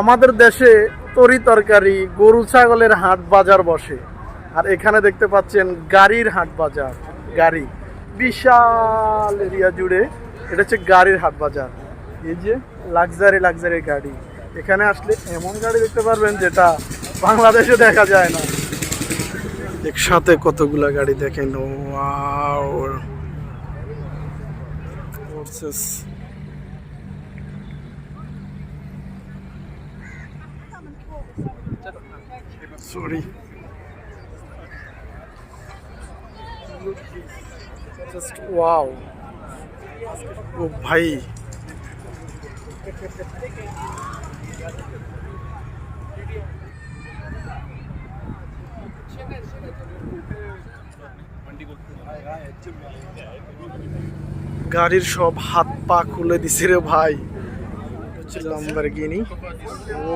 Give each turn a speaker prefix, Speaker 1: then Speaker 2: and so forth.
Speaker 1: আমাদের দেশে তরি তরকারি, গরু ছাগলের হাট বাজার বসে। আর এখানে দেখতে পাচ্ছেন গাড়ির হাট বাজার, গাড়ি। বিশাল এরিয়া জুড়ে এটা হচ্ছে গাড়ির হাট বাজার। এই যে লাক্সারি লাক্সারি গাড়ি। এখানে আসলে এমন গাড়ি দেখতে পারবেন যেটা বাংলাদেশে দেখা যায় না। একসাথে কতগুলা গাড়ি দেখেন, ওয়াও। Horses. Sorry. Just ও ভাই গাড়ির সব হাত পা খুলে দিছে রে ভাই হচ্ছে লাম্বারগিনি ও